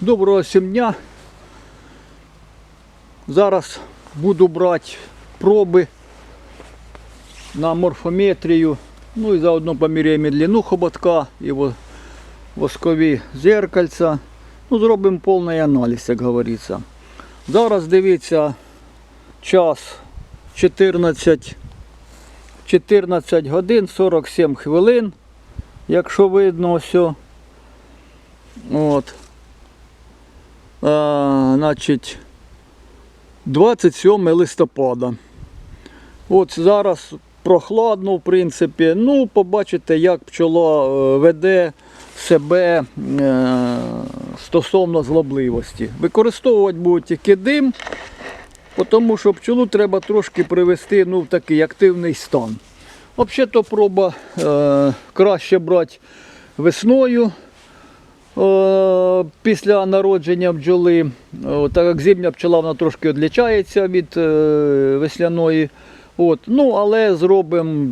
Доброго всім дня. Зараз буду брати проби на морфометрію. Ну і заодно поміряємо длину хоботка і воскові зеркальця. Ну, зробимо повний аналіз, як говориться. Зараз дивіться час 14, 14 годин 47 хвилин, якщо видно все. От. А, значить, 27 листопада. От зараз прохладно, в принципі. Ну, побачите, як пчола е, веде себе е, стосовно злобливості. Використовувати будуть тільки дим, тому що пчолу треба трошки привести ну, в такий активний стан. Взагалі-то проба е, краще брати весною. Е, після народження бджоли, так як зимня пчола вона трошки відлічається від е, весняної. От. Ну, але зробимо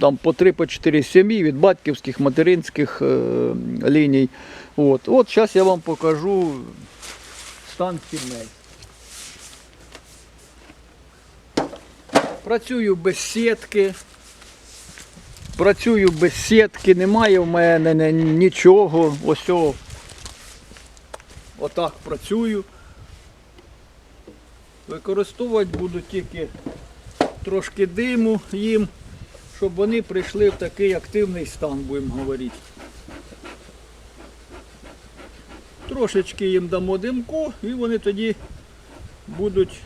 там по 3-4 сім'ї від батьківських, материнських е, ліній. От. От зараз я вам покажу стан сімей. Працюю без сітки. Працюю без сітки, немає в мене нічого. Ось о, отак працюю. Використовувати буду тільки трошки диму їм, щоб вони прийшли в такий активний стан, будемо говорити. Трошечки їм дамо димку і вони тоді будуть,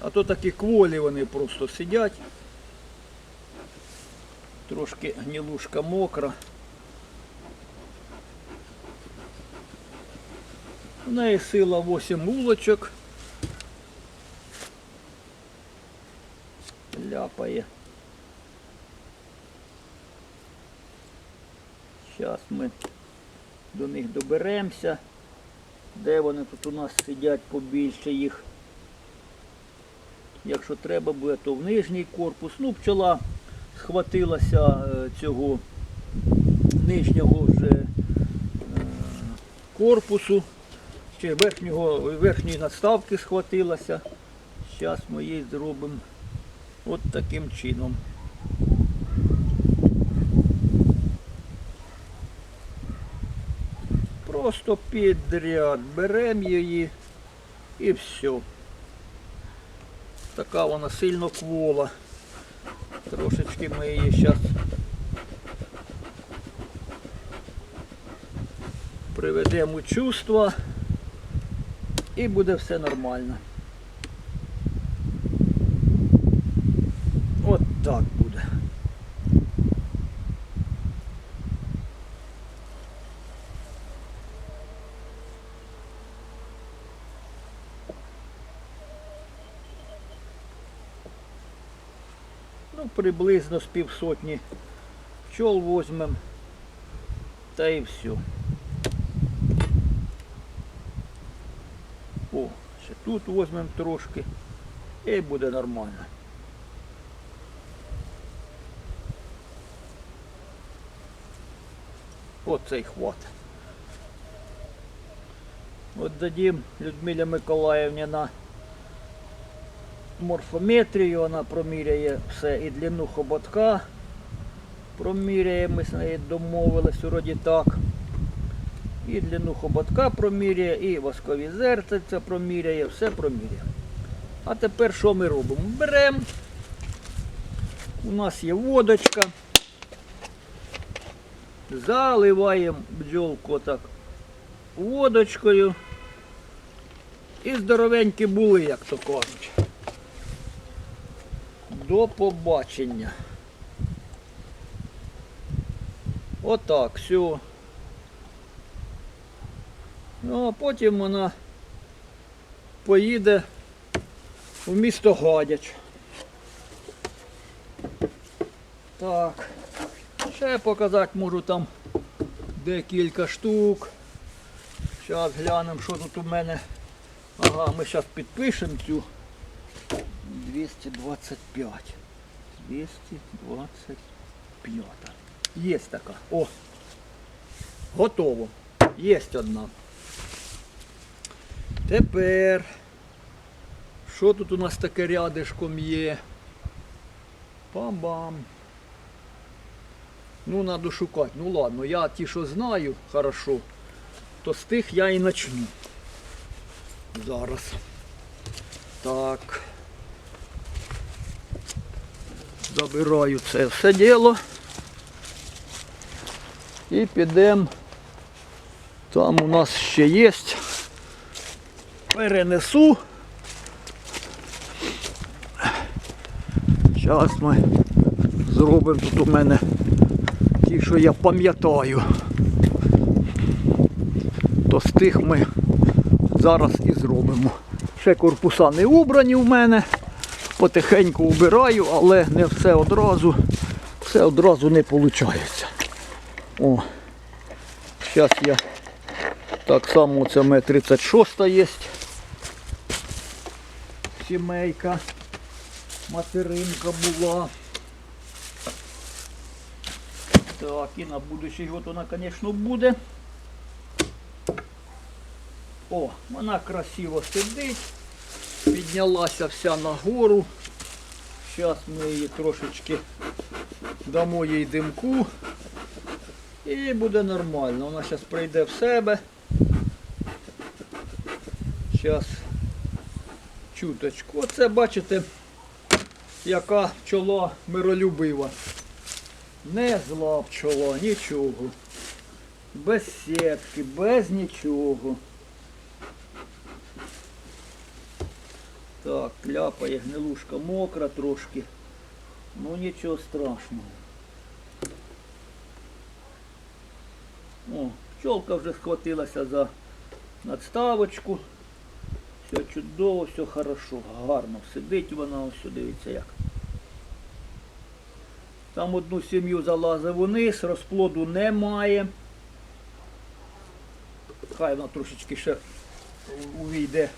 а то такі кволі вони просто сидять. Трошки гнилушка мокра. В неї сила 8 вулочок. Ляпає. Зараз ми до них доберемося. Де вони тут у нас сидять побільше їх. Якщо треба буде, то в нижній корпус. Ну, пчола схватилася е, цього нижнього вже е, корпусу, чи верхнього, верхньої надставки схватилася. Зараз ми її зробимо от таким чином. Просто підряд беремо її і все. Така вона сильно квола. Трошечки ми її зараз приведемо у чувство і буде все нормально. От так буде. Ну, приблизно з півсотні пчол возьмем. Та і все. О, ще тут возьмем трошки. І буде нормально. Оцей хват. От дадим Людмилі Миколаївні на морфометрію, вона проміряє все і длину хоботка. Проміряє, ми з нею домовились, вроді так. І длину хоботка проміряє, і воскові зеркальця проміряє, все проміряє. А тепер що ми робимо? Беремо. У нас є водочка. Заливаємо бджолку так водочкою. І здоровенькі були, як то кажуть. До побачення. Отак, все. Ну, а потім вона поїде в місто Гадяч. Так. Ще показати можу там декілька штук. Зараз глянемо, що тут у мене. Ага, ми зараз підпишемо цю 225. 225. Є така. О! Готово. Є одна. Тепер. Що тут у нас таке рядишком є? Пам-бам. Ну, треба шукати. Ну ладно, я ті, що знаю хорошо, то з тих я і почну. Зараз. Так. Забираю це все діло. І підемо. Там у нас ще є. Перенесу. Зараз ми зробимо тут у мене ті, що я пам'ятаю. То з тих ми зараз і зробимо. Ще корпуса не убрані в мене. Потихеньку убираю, але не все одразу. Все одразу не виходить. О, зараз я так само це мене 36 є. Сімейка. Материнка була. Так, і на будущий год вона, звісно, буде. О, вона красиво сидить. Піднялася вся нагору. Зараз ми її трошечки дамо їй димку. І буде нормально. Вона зараз прийде в себе. Зараз чуточку. Оце бачите, яка пчола миролюбива. Не зла пчола, нічого. Без сітки, без нічого. Так, кляпає, гнилушка мокра трошки. Ну нічого страшного. О, пчолка вже схватилася за надставочку. Все чудово, все хорошо, гарно сидить вона, ось дивіться як. Там одну сім'ю залазив униз, розплоду немає. Хай вона трошечки ще увійде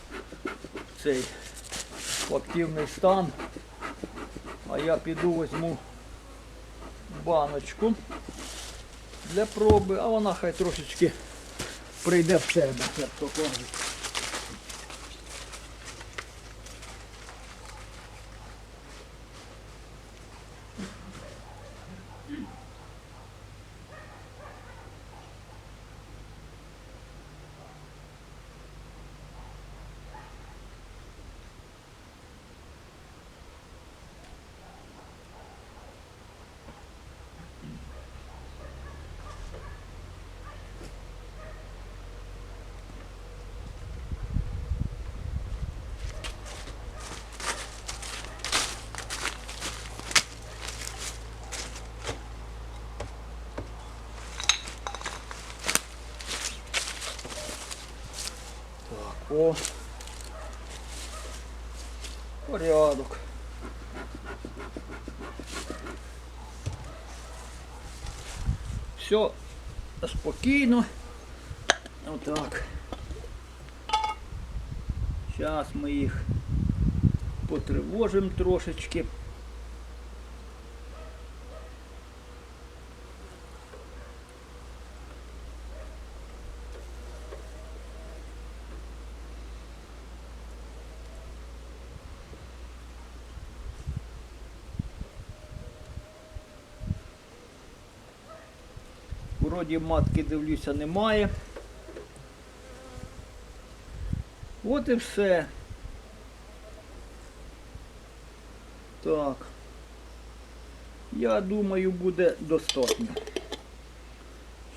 в цей в активний стан. А я піду візьму баночку для проби, а вона хай трошечки прийде в себе, як то кажуть. Так, о. Порядок. Все спокійно. Отак. Зараз ми їх потривожимо трошечки. Вроді матки дивлюся немає. От і все. Так. Я думаю, буде достатньо.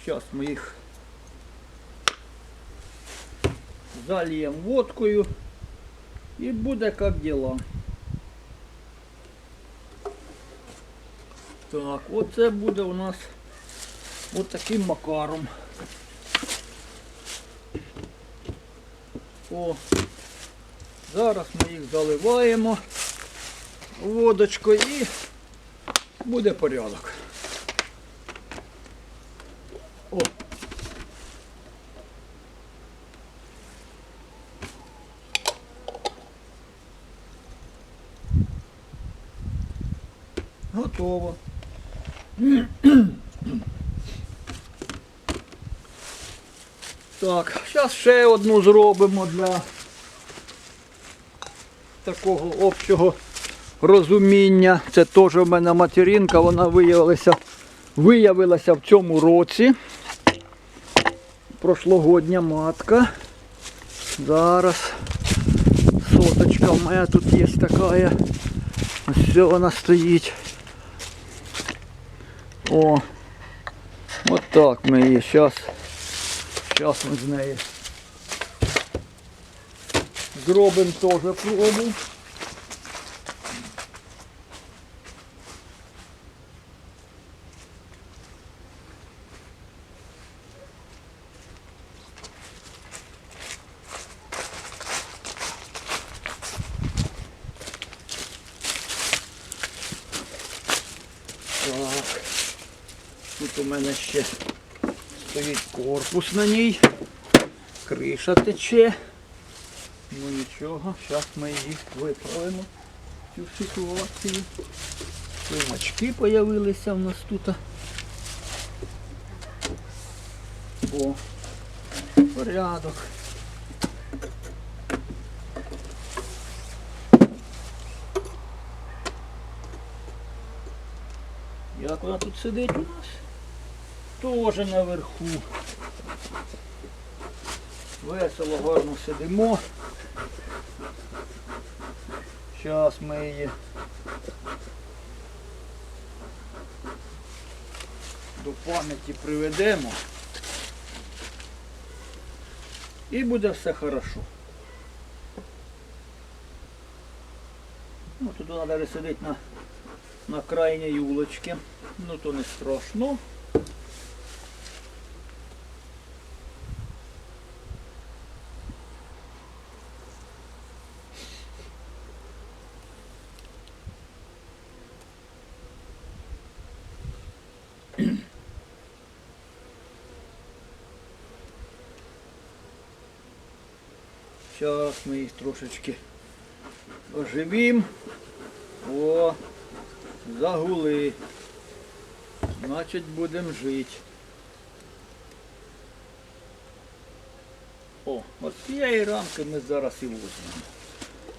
Зараз ми їх зальємо водкою і буде як діла. Так, оце буде у нас От таким макаром. О, зараз ми їх заливаємо водочкою і буде порядок. О. Готово. Так, зараз ще одну зробимо для такого общого розуміння. Це теж в мене материнка, вона виявилася, виявилася в цьому році. Прошлогодня матка. Зараз соточка в мене тут є така. Ось вона стоїть. О, от так ми її зараз. Зараз ми з неї зробимо теж пробу. Так. Тут у мене ще стоїть корпус на ній. Криша тече. Ну нічого, зараз ми її виправимо цю ситуацію. Сумочки з'явилися в нас тут. О, порядок. Як вона тут сидить у нас? Тоже наверху. Весело, гарно сидимо. Зараз ми її до пам'яті приведемо. І буде все хорошо. Ну, тут вона навіть на, на крайній юлочці. Ну то не страшно. Зараз ми їх трошечки оживім. О, загули. Значить будемо жити. О, от цієї рамки ми зараз і возьмемо.